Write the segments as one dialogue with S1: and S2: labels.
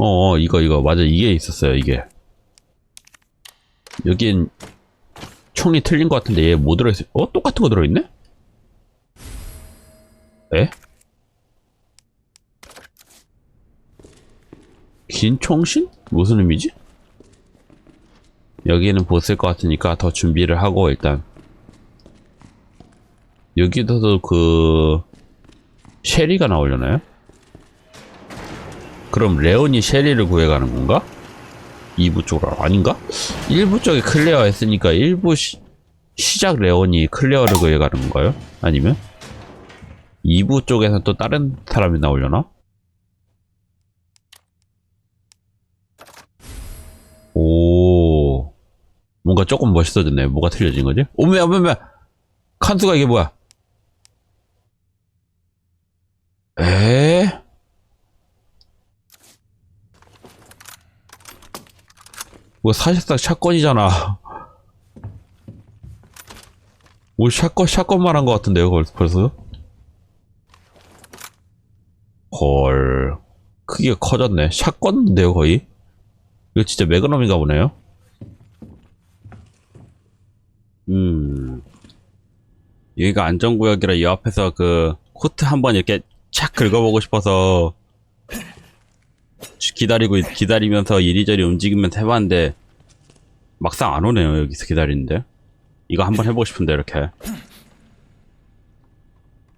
S1: 어, 어, 이거, 이거. 맞아. 이게 있었어요, 이게. 여긴 총이 틀린 것 같은데 얘 뭐 들어있어? 어? 똑같은 거 들어있네? 에? 긴 총신? 무슨 의미지? 여기는 보스일 것 같으니까 더 준비를 하고 일단 여기서도 그 쉐리가 나오려나요? 그럼 레온이 쉐리를 구해가는 건가? 2부 쪽으로 아닌가? 1부 쪽에 클레어 했으니까 1부 시, 시작 레온이 클레어를 구해가는 건가요? 아니면 2부 쪽에서 또 다른 사람이 나오려나? 오 뭔가 조금 멋있어졌네 뭐가 틀려진 거지? 오메 오메 오메 칸수가 이게 뭐야 에? 뭐 사실상 샷건이잖아. 뭘 샷건 샷건만 한것 같은데요 벌- 벌써? 헐 크기가 커졌네. 샷건인데요 거의? 이거 진짜 매그넘인가 보네요. 음 여기가 안전구역이라 이 앞에서 그 코트 한번 이렇게 착 긁어보고 싶어서 기다리고 있- 기다리면서 이리저리 움직이면서 해봤는데 막상 안 오네요 여기서 기다리는데. 이거 한번 해보고 싶은데 이렇게.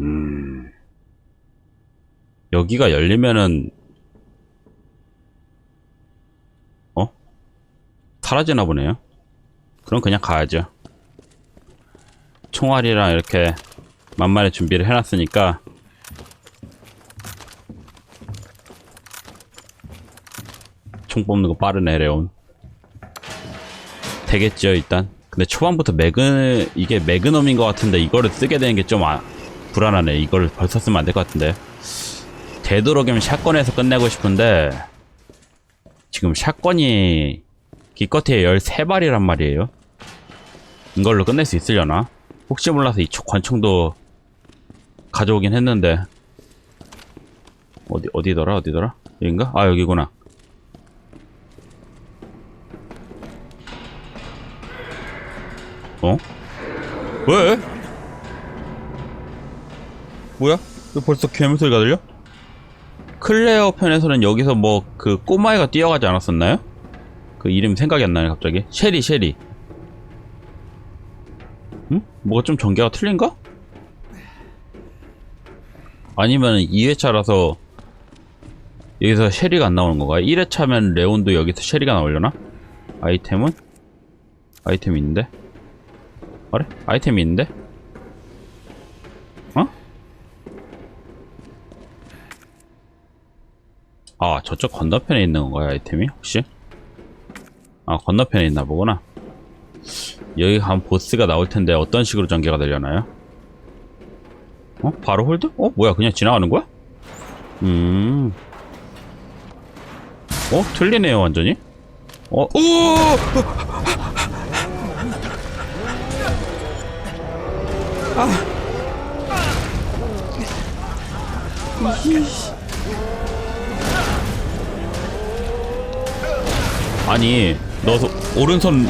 S1: 음. 여기가 열리면은 어? 사라지나 보네요. 그럼 그냥 가야죠. 총알이랑 이렇게 만만히 준비를 해놨으니까 총 뽑는 거 빠르네 레온. 되겠죠 일단. 근데 초반부터 매그 이게 매그넘인 것 같은데 이거를 쓰게 되는 게 좀 아, 불안하네. 이거를 벌써 쓰면 안 될 것 같은데. 되도록이면 샷건에서 끝내고 싶은데 지금 샷건이 기껏해 13발이란 말이에요. 이걸로 끝낼 수 있으려나? 혹시 몰라서 이 초- 권총도 가져오긴 했는데. 어디 어디더라? 어디더라? 여긴가? 아 여기구나 어? 왜? 뭐야? 왜 벌써 괴물 소리가 들려? 클레어 편에서는 여기서 뭐 그 꼬마애가 뛰어가지 않았었나요? 그 이름 생각이 안 나네 갑자기 쉐리 쉐리 응? 뭐가 좀 전개가 틀린가? 아니면 2회차라서 여기서 쉐리가 안 나오는 건가? 1회차면 레온도 여기서 쉐리가 나오려나? 아이템은? 아이템 있는데? 그래? 아이템이 있는데? 어? 아 저쪽 건너편에 있는 건가요 아이템이 혹시? 아 건너편에 있나 보구나 여기 가면 보스가 나올 텐데 어떤 식으로 전개가 되려나요? 어? 바로 홀드? 어? 뭐야 그냥 지나가는 거야? 음... 어? 틀리네요 완전히? 어? 오! 아니 너 소- 오른손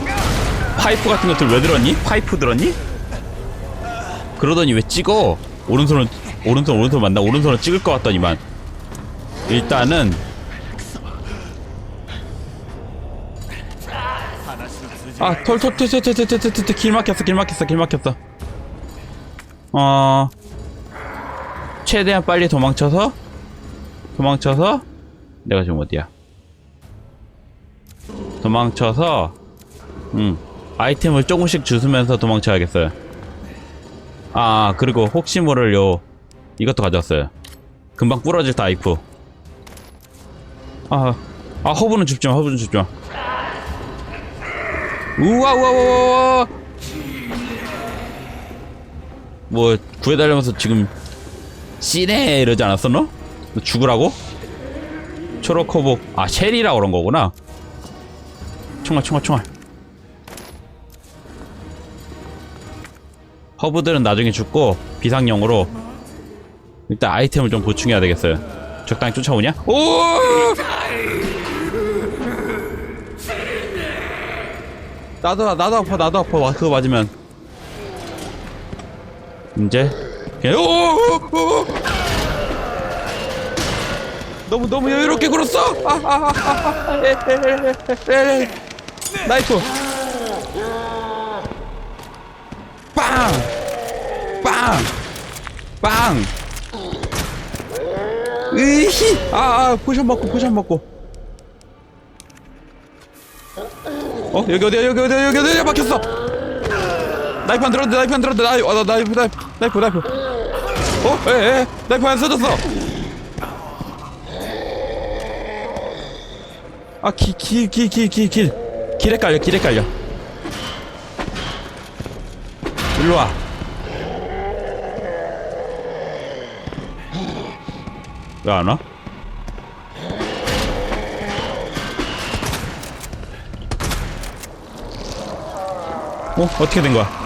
S1: 파이프 같은 것들 왜 들었니? 파이프 들었니? 그러더니 왜 찍어? 오른손을 오른손 오른손 맞나? 오른손을 찍을 것 같더니만 일단은 아 털 털 털 털 털 털 털털 길 막혔어 길 막혔어 길 막혔어 어 최대한 빨리 도망쳐서 도망쳐서 내가 지금 어디야? 도망쳐서 음 아이템을 조금씩 주스면서 도망쳐야겠어요. 아 그리고 혹시 모를 요 이것도 가져왔어요. 금방 부러질 타이프 아, 아 허브는 줍지 마 허브는 줍지 마. 우와 우와 우와 우와 뭐 구해달라면서 지금 씨네 이러지 않았어 너? 죽으라고? 초록호복 아 셸이라 그런 거구나 총알 총알 총알 허브들은 나중에 죽고 비상용으로 일단 아이템을 좀 보충해야 되겠어요 적당히 쫓아오냐? 오! 나도 나도 아파 나도 아파 그거 맞으면 이제 오. 너무 너무 여유롭게 굴었어. 나이프 빵! 빵! 빵! 으히! 아, 아, 포션 먹고, 포션 먹고. 어, 여기 어디야, 여기 어디야, 여기 어디야, 막혔어! 나이프 안 들었는데, 나이프 안 들었는데, 나이프, 아, 나 나이프, 나이프, 나이프, 나이프. 어, 에, 에, 나이프 안 써졌어! 아, 기, 기, 기, 기, 기, 길. 길에 깔려, 길에 깔려. 일로 와. 왜 안 와? 어? 어떻게 된 거야?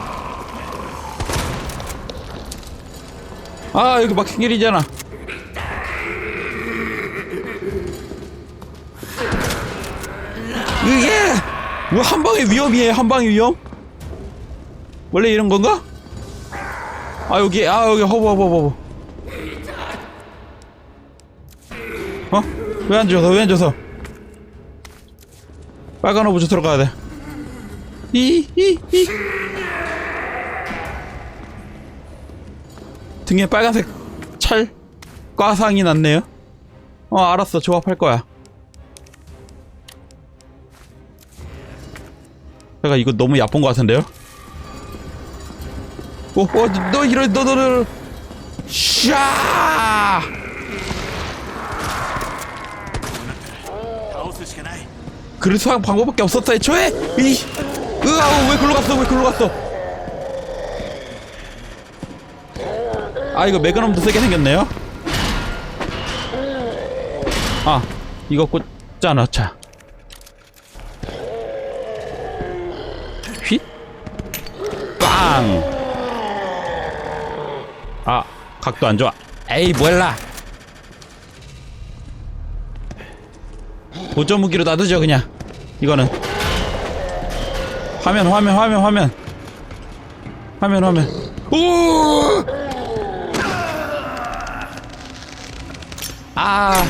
S1: 아, 여기 막힌 길이잖아. 이게 뭐한 방에 위험이에요 한 방에 위험? 원래 이런 건가? 아 여기 아 여기 허브 허브 허브 어? 왜안 줘서 왜안 줘서 빨간 허브 저 들어가야 돼 이, 이, 이. 등에 빨간색 찰 과상이 났네요 어 알았어 조합할 거야 제가 이거 너무 예쁜 것 같은데요? 어, 어, 오너 이런 너너 너,
S2: 너. 샤!
S1: 그래서 한 방법밖에 없었다 애초에? 이! 으아우 왜 글로 갔어 왜 글로 갔어 아, 이거 매그넘도 세게 생겼네요? 아, 이거 꽂자 넣자. 휙? 빵! 아, 각도 안 좋아. 에이, 몰라. 보조 무기로 놔두죠, 그냥. 이거는. 화면, 화면, 화면, 화면. 화면, 화면. 오! 아.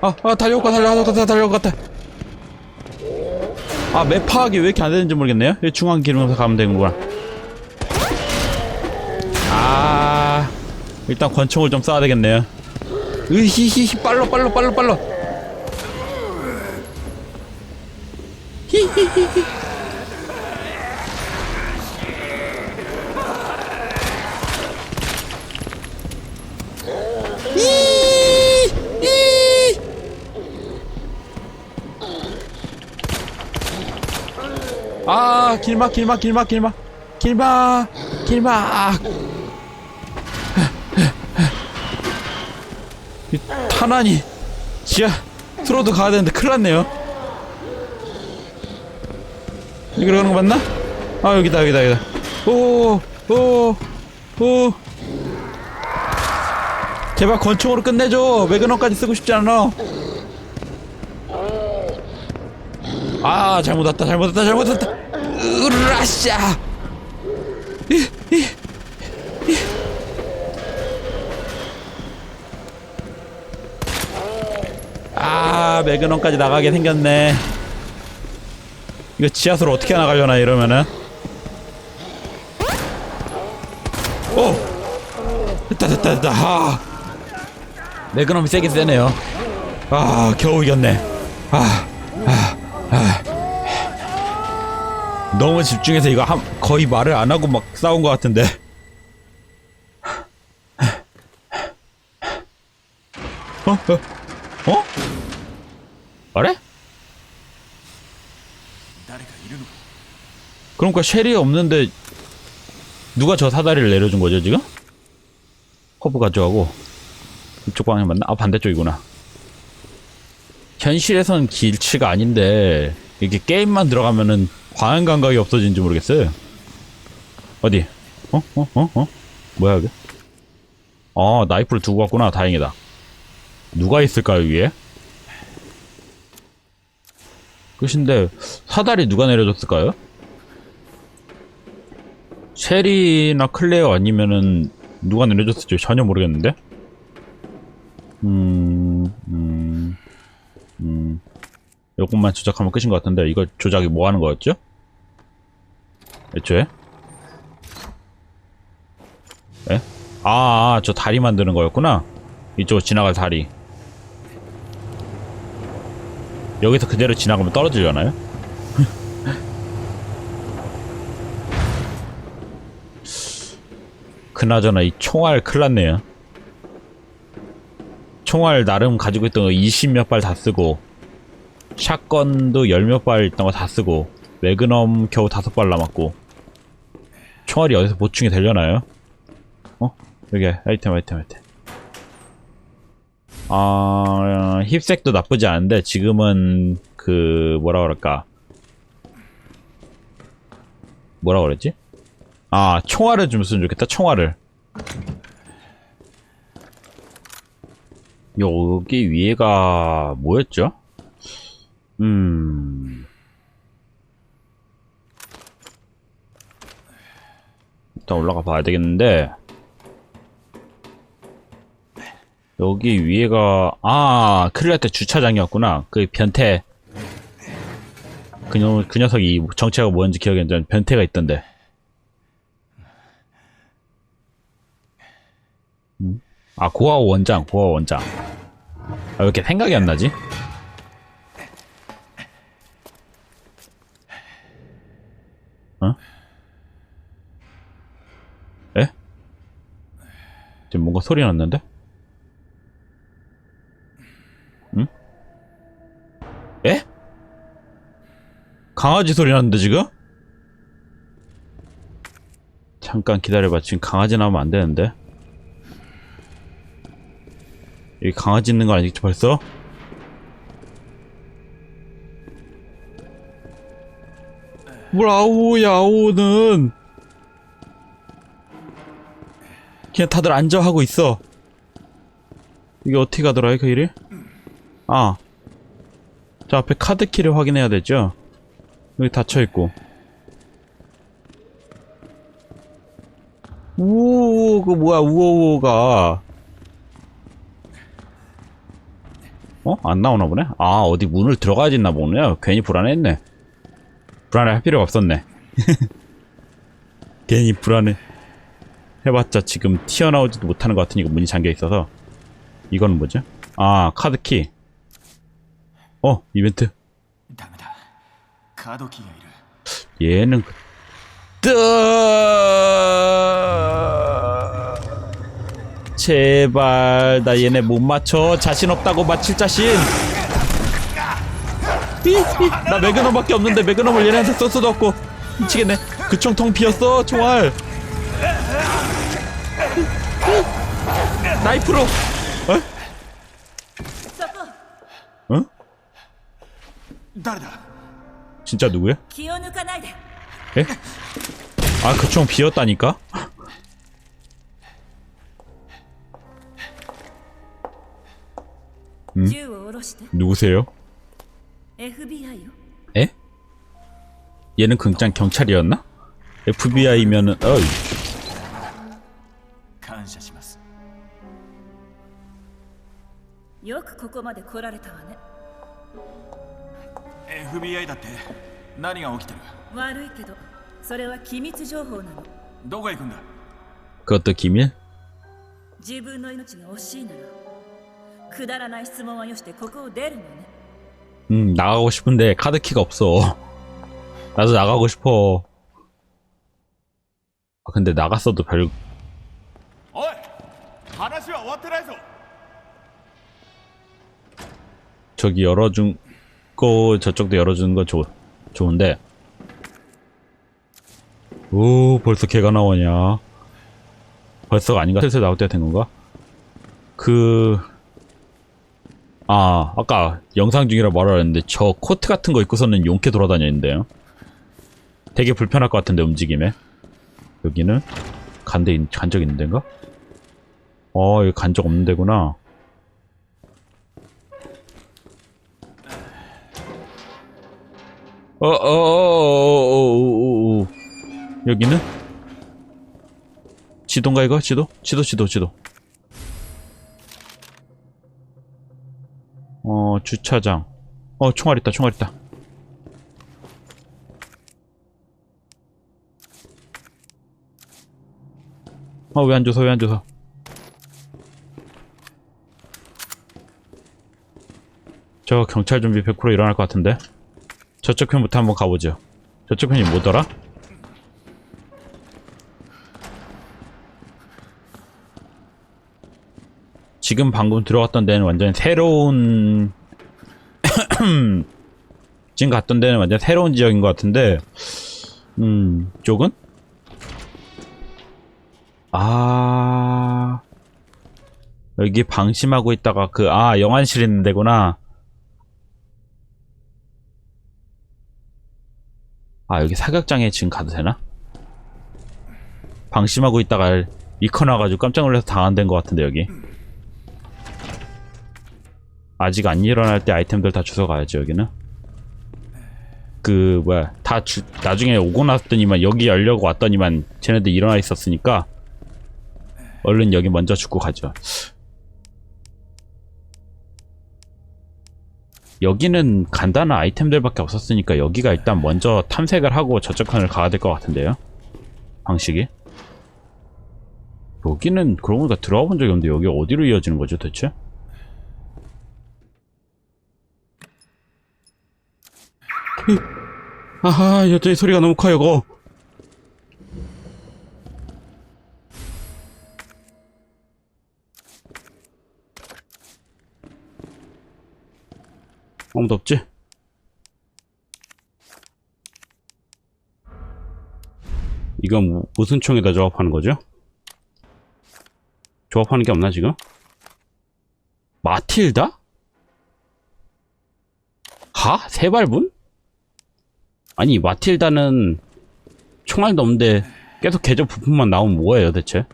S1: 아, 아, 달려올 것 같아, 달려올 것 같아, 달려올 것 같아. 아, 맵 파악이 왜 이렇게 안 되는지 모르겠네요. 이 중앙 기름에서 가면 되는구나. 아, 일단 권총을 좀 쏴야 되겠네요. 으히히히, 빨로, 빨로, 빨로, 빨로. 히히히히. 이, 이. 아 길막 길막 길막 길막. 길막 길막. 이 탄환이 지하 트로도 가야 되는데 큰일 났네요. 여기로 가는 거 맞나? 아 여기다 여기다 여기다. 오오오. 제발 권총으로 끝내줘. 매그넘까지 쓰고 싶지 않아. 아 잘못 왔다 잘못 왔다 잘못 왔다 으라샤. 이, 이, 이. 아 매그넘까지 나가게 생겼네. 이거 지하수로 어떻게 나가려나 이러면은? 오! 됐다 됐다 됐다. 아. 매그넘이 세긴 세네요. 아 겨우 이겼네. 아 너무 집중해서 이거 한, 거의 말을 안 하고 막 싸운 것 같은데. 어? 어? 어?
S2: 말해?
S1: 그러니까 쉘이 없는데 누가 저 사다리를 내려준 거죠 지금? 커브 가져가고 이쪽 방향 맞나? 아 반대쪽이구나 현실에선 길치가 아닌데 이게 게임만 들어가면은 과한 감각이 없어지는지 모르겠어요. 어디? 어? 어? 어? 어? 뭐야 이게? 아 나이프를 두고 왔구나 다행이다. 누가 있을까요 위에? 끝인데 사다리 누가 내려줬을까요? 쉐리나 클레어 아니면은 누가 내려줬을지 전혀 모르겠는데. 음, 음, 음. 요것만 조작하면 끝인 것 같은데 이거 조작이 뭐 하는 거였죠? 애초에? 에? 아, 아, 저 다리 만드는 거였구나. 이쪽 지나갈 다리. 여기서 그대로 지나가면 떨어지려나요? 그나저나 이 총알 큰일 났네요. 총알 나름 가지고 있던 거 20몇 발 다 쓰고 샷건도 열몇발 있던 거 다 쓰고 매그넘 겨우 다섯 발 남았고 총알이 어디서 보충이 되려나요? 어? 여기 아이템 아이템 아이템 아 힙색도 나쁘지 않은데 지금은 그 뭐라 그럴까 뭐라 그랬지? 아 총알을 좀 쓰면 좋겠다 총알을 여기 위에가 뭐였죠? 음 일단 올라가 봐야 되겠는데. 여기 위에가 아 날때 주차장이었구나. 그 변태. 그, 녀, 그 녀석이 정체가 뭐였는지 기억이 안 나는데 변태가 있던데. 음? 아 고아원 원장 고아원 원장. 아, 왜 이렇게 생각이 안 나지? 지금 뭔가 소리 났는데? 응? 에? 강아지 소리 났는데 지금? 잠깐 기다려봐 지금 강아지 나오면 안 되는데 여기 강아지 있는 거 아니겠지 벌써? 뭘 아오야 아오는 그냥 다들 앉아 하고 있어 이게 어떻게 가더라 그 일이? 아. 저 앞에 카드키를 확인해야 되죠? 여기 닫혀있고. 우오, 그 뭐야, 우오우오가. 어? 안 나오나 보네? 아, 어디 문을 들어가야 있나 보네. 괜히 불안했네. 불안해할 필요가 없었네. 괜히 불안해. 해봤자 지금 튀어나오지도 못하는 것 같으니까 문이 잠겨있어서. 이건 뭐죠? 아 카드키. 어 이벤트. 얘는 그 뜨! 제발 나 얘네 못 맞춰. 자신 없다고 맞힐 자신. 나 매그넘밖에 없는데 매그넘을 얘네한테 썼어도 없고. 미치겠네. 그 총 통 비었어 총알. 나이프로 어?
S3: そこ
S1: 어?
S2: 誰だ
S1: 진짜 누구야?
S3: 気を抜かないで
S1: 에? 아 그 총 비었다니까? 음?
S3: 銃を下ろして
S1: 누구세요?
S3: FBI よ
S1: 에? 얘는 극장 경찰이었나? FBI면은 어이
S2: 感謝します
S3: よくここまで来られたわね
S2: FBI だって何が起きてる
S3: 悪いけどそれは機密情報なの
S2: どこへ行くんだ
S1: 그것도 기밀?
S3: 自分の命が惜しいならくだらない質問はよしてここを出るのね
S1: 음 나가고 싶은데 카드키가 없어 나도 나가고 싶어 아, 근데 나갔어도 별
S2: おい話は終わってないぞ
S1: 저기 열어준 거 저쪽도 열어주는 건 좋, 좋은데 오 벌써 개가 나오냐 벌써가 아닌가? 슬슬 나올 때가 된 건가? 그... 아 아까 영상 중이라 말하는데 저 코트 같은 거 입고서는 용케 돌아다니는데요 되게 불편할 것 같은데 움직임에 여기는 간데 간적 있는 데인가? 어 여기 간 적 없는 데구나 어, 어, 어, 어, 어, 어, 어. 여기는? 지도인가 이거? 지도? 지도, 지도, 지도. 어, 주차장. 어, 총알 있다, 총알 있다. 어, 왜안 줘서, 왜 안 줘서. 저 경찰 준비 100% 일어날 것 같은데? 저쪽 편부터 한번 가보죠. 저쪽 편이 뭐더라? 지금 방금 들어갔던 데는 완전 새로운 지금 갔던 데는 완전 새로운 지역인 것 같은데 음 쪽은? 아. 여기 방심하고 있다가 그 아 영안실 있는 데구나. 아 여기 사격장에 지금 가도 되나? 방심하고 있다가 리커 나가지고 깜짝 놀라서 당한 데인 것 같은데 여기. 아직 안 일어날 때 아이템들 다 주워 가야지 여기는. 그 뭐야 다 주, 나중에 오고 났더니만 여기 열려고 왔더니만 쟤네들 일어나 있었으니까 얼른 여기 먼저 죽고 가죠. 여기는 간단한 아이템들밖에 없었으니까 여기가 일단 먼저 탐색을 하고 저쪽 편을 가야 될 것 같은데요? 방식이? 여기는 그러고 보니까 들어가 본 적이 없는데 여기 어디로 이어지는 거죠 대체? 아하 여전히 소리가 너무 커요 이거 아무도 없지? 이건 무- 무슨 총에다 조합하는 거죠? 조합하는 게 없나 지금? 마틸다? 하? 세발분? 아니 마틸다는 총알도 없는데 계속 계절 부품만 나오면 뭐예요 대체?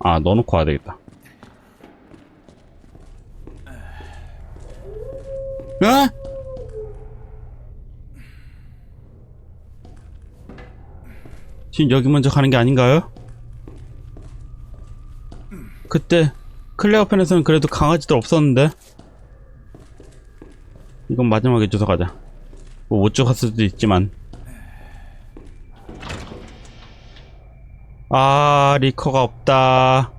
S1: 아 넣어놓고 와야 되겠다 에? 지금 여기 먼저 가는 게 아닌가요? 그때 클레어 편에서는 그래도 강아지들 없었는데. 이건 마지막에 주워 가자. 뭐못 죽었을 수도 있지만. 아 리커가 없다.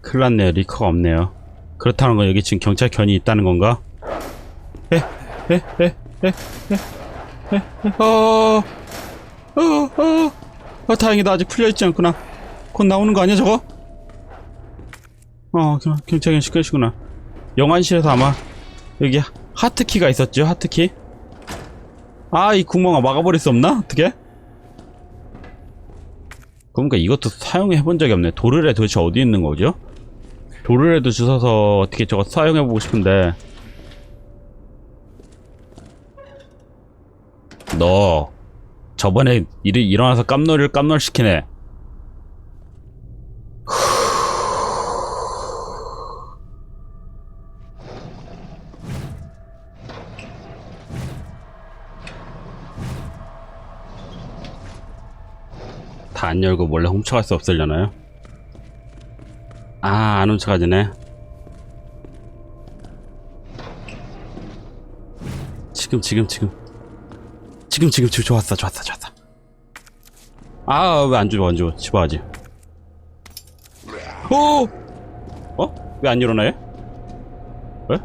S1: 큰일 났네요. 리커가 없네요 그렇다는 건 여기 지금 경찰 견이 있다는 건가? 에? 에? 에? 에? 에? 에? 에? 어? 어? 어? 어 다행이다 아직 풀려있지 않구나 곧 나오는 거 아니야 저거? 어 경- 경찰 견 시끄시구나 영안실에서 아마 여기 하트키가 있었죠 하트키 아 이 구멍아 막아버릴 수 없나? 어떻게? 그러니까 이것도 사용해 본 적이 없네 도르래 도대체 어디 있는 거죠? 도르래도 주워서 어떻게 저거 사용해 보고 싶은데 너 저번에 일, 일어나서 깜놀을 깜놀 시키네 다 안 열고 몰래 훔쳐갈 수 없으려나요? 아, 안 훔쳐가지네. 지금, 지금, 지금. 지금, 지금, 지금, 좋았어, 좋았어, 좋았어. 아, 왜안 줘, 안 줘. 집어야지. 오! 어? 왜 안 일어나요? 왜?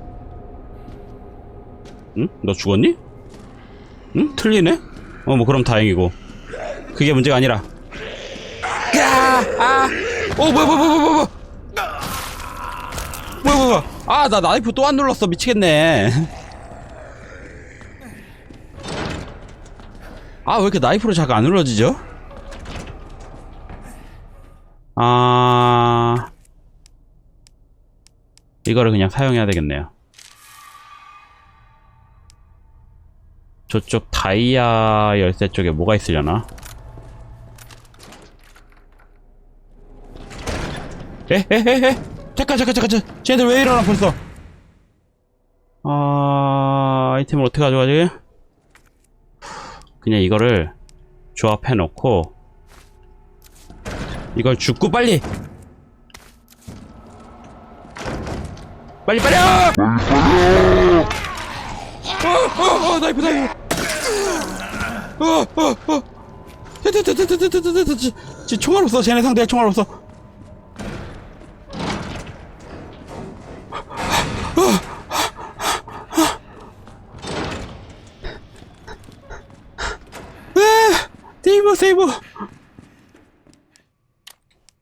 S1: 응? 너 죽었니? 응? 틀리네? 어, 뭐, 그럼 다행이고. 그게 문제가 아니라. 야! 아! 어, 뭐야, 뭐야, 뭐야, 뭐야, 뭐야! 뭐야, 뭐야, 뭐야. 아, 나 나이프 또 안 눌렀어. 미치겠네. 아, 왜 이렇게 나이프로 자꾸 안 눌러지죠? 아. 이거를 그냥 사용해야 되겠네요. 저쪽 다이아 열쇠 쪽에 뭐가 있으려나? 에? 에? 에? 에? 잠깐 잠깐 잠깐 잠깐 쟤네들 왜 일어나 벌써 아, 아이템을 어떻게 가져가지? 그냥 이거를 조합해 놓고 이걸 죽고 빨리! 빨리 빨리! 어, 어, 어, 나이프 나이프! 어, 어, 어! 지 총알 없어 쟤네 상대에 총알 없어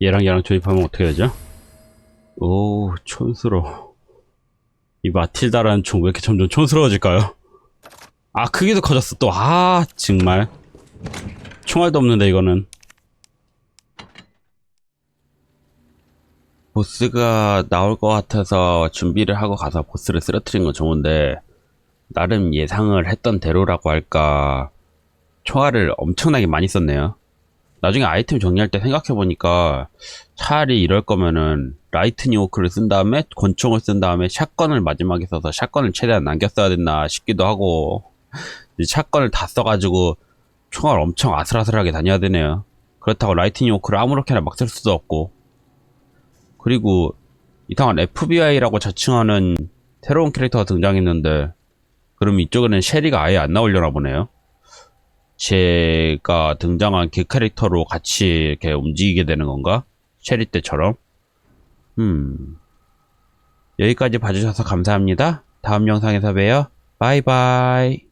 S1: 얘랑 얘랑 조립하면 어떻게 되죠? 오 촌스러워. 이 마틸다라는 총 왜 이렇게 점점 촌스러워질까요? 아 크기도 커졌어 또. 아 정말. 총알도 없는데 이거는. 보스가 나올 것 같아서 준비를 하고 가서 보스를 쓰러뜨린 건 좋은데 나름 예상을 했던 대로라고 할까. 총알을 엄청나게 많이 썼네요 나중에 아이템 정리할 때 생각해보니까 차라리 이럴 거면은 라이트닝 오크를 쓴 다음에 권총을 쓴 다음에 샷건을 마지막에 써서 샷건을 최대한 남겨 써야 됐나 싶기도 하고 이 샷건을 다 써가지고 총알 엄청 아슬아슬하게 다녀야 되네요. 그렇다고 라이트닝 오크를 아무렇게나 막 쓸 수도 없고. 그리고 이상한 FBI라고 자칭하는 새로운 캐릭터가 등장했는데 그럼 이쪽에는 쉐리가 아예 안 나오려나 보네요. 제가 등장한 그 캐릭터로 같이 이렇게 움직이게 되는 건가? 쉐리 때처럼? 음. 여기까지 봐주셔서 감사합니다. 다음 영상에서 봬요. 바이바이.